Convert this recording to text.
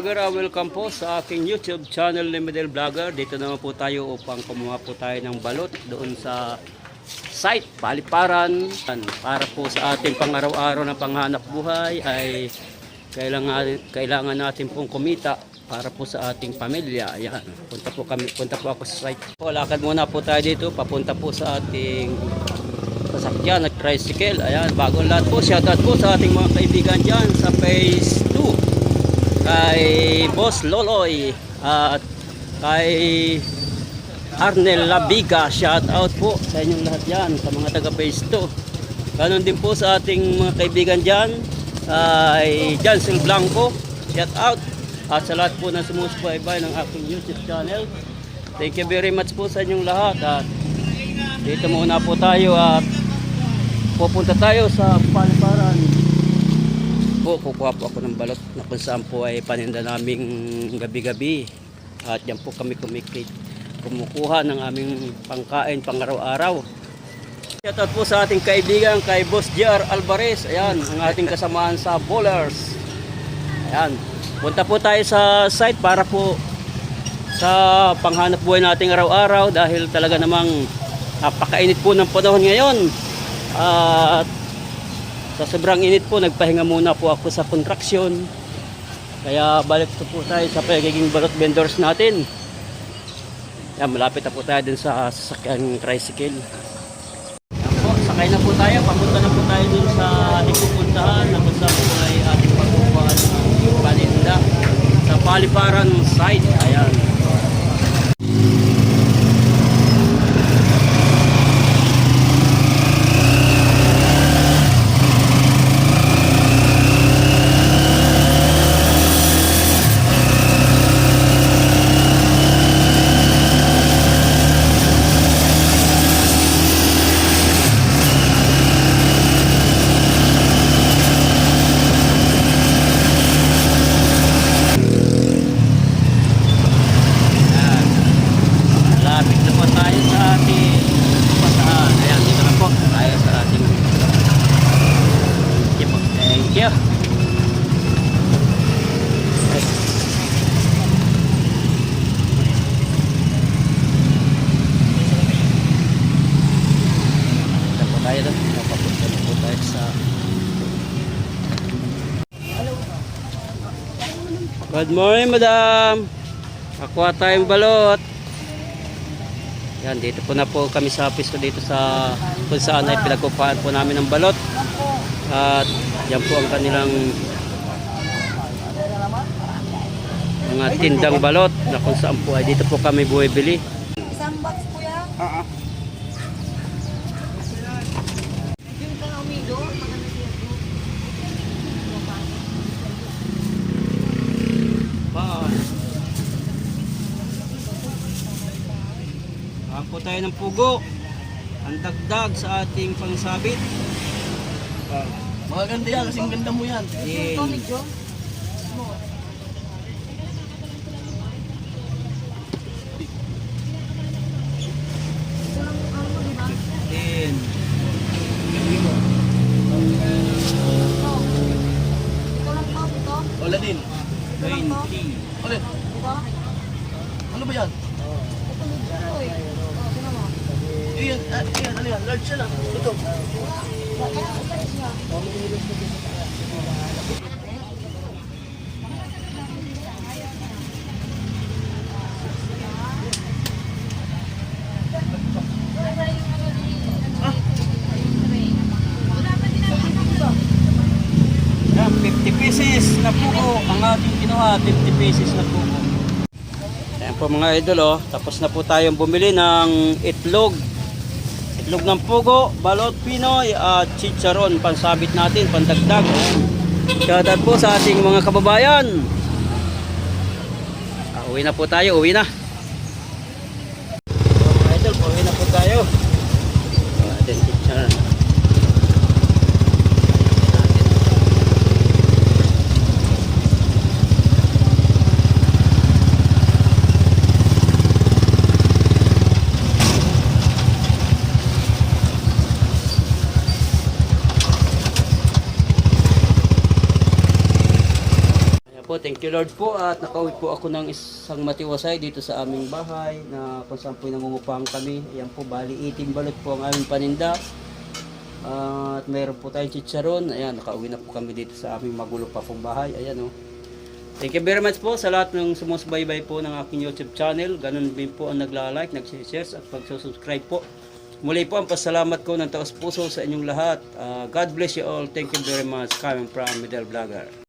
vlogger, uh, welcome po sa aking YouTube channel ni Medel Vlogger. Dito naman po tayo upang kumuha po tayo ng balot doon sa site, paliparan. Para po sa ating pang-araw-araw na panghanap buhay ay kailangan, kailangan natin pong kumita para po sa ating pamilya. Ayan, punta po kami, punta po ako sa site. Po, lakad muna po tayo dito, papunta po sa ating sasakyan at tricycle. Ayan, bagong lahat po. Shoutout po sa ating mga kaibigan dyan sa phase 2 kay Boss Loloy at kay Arnel Labiga. Shout out po sa inyong lahat yan sa mga taga phase 2 ganon din po sa ating mga kaibigan dyan kay Jansel Blanco. Shout out. At sa lahat po na sumusubaybay ng aking YouTube channel. Thank you very much po sa inyong lahat. At dito muna po tayo at pupunta tayo sa paliparan po, kukuha po ako ng balot na kung saan po ay paninda naming gabi-gabi. At yan po kami kumikit, kumukuha ng aming pangkain pang araw-araw. Shoutout po sa ating kaibigan kay Boss JR Alvarez. Ayan, ang ating kasamahan sa Bowlers. Ayan, punta po tayo sa site para po sa panghanap buhay nating araw-araw dahil talaga namang napakainit po ng panahon ngayon. At sa sobrang init po, nagpahinga muna po ako sa contraction. Kaya balik po, tayo sa pagiging balot vendors natin. Yan, malapit na po tayo dun sa sasakyan tricycle. Yan po, sakay na po tayo. Papunta na po tayo dun sa ating pupuntahan na kung saan po ay ating pagkukuha ng paninda sa Paliparan site. Ayan. Malapit na po tayo sa ating pasahan. Ayan, dito na po tayo sa ating Thank you po. Thank you. Tayo po tayo sa Good morning, madam. Nakuha tayong balot. Yan, dito po na po kami sa piso dito sa kung saan ay pinagkukuhaan po namin ng balot. At yan po ang kanilang mga tindang balot na kung saan po ay dito po kami buwibili. Isang box po yan. Oo. Po tayo ng pugo. Ang dagdag sa ating pangsabit. Maganda yan, kasing ganda mo yan. Din. Ito medyo. Ito. Lang yung ano, Iyan, ah, iyan, ano yan? Large siya lang. Kaya, ito. Yan, 50 pieces na pugo ang ating kinuha, 50 pieces na pugo. Ayan po mga idol oh, tapos na po tayong bumili ng itlog. Itlog ng pugo, balot Pinoy at chicharon, pansabit natin, pandagdag. Shoutout po sa ating mga kababayan. Ah, uwi na po tayo, uwi na. Po, thank you Lord po at nakauwi po ako ng isang matiwasay dito sa aming bahay na kung saan po nangungupahan kami. Ayan po, bali 18 balot po ang aming paninda. at mayroon po tayong chicharon. Ayan, nakauwi na po kami dito sa aming magulo pa pong bahay. Ayan oh. Thank you very much po sa lahat ng sumusubaybay po ng aking YouTube channel. Ganun din po ang nagla-like, nag-share at pag-subscribe po. Muli po ang pasalamat ko ng taos puso sa inyong lahat. Ah, God bless you all. Thank you very much. Coming from Middle Vlogger.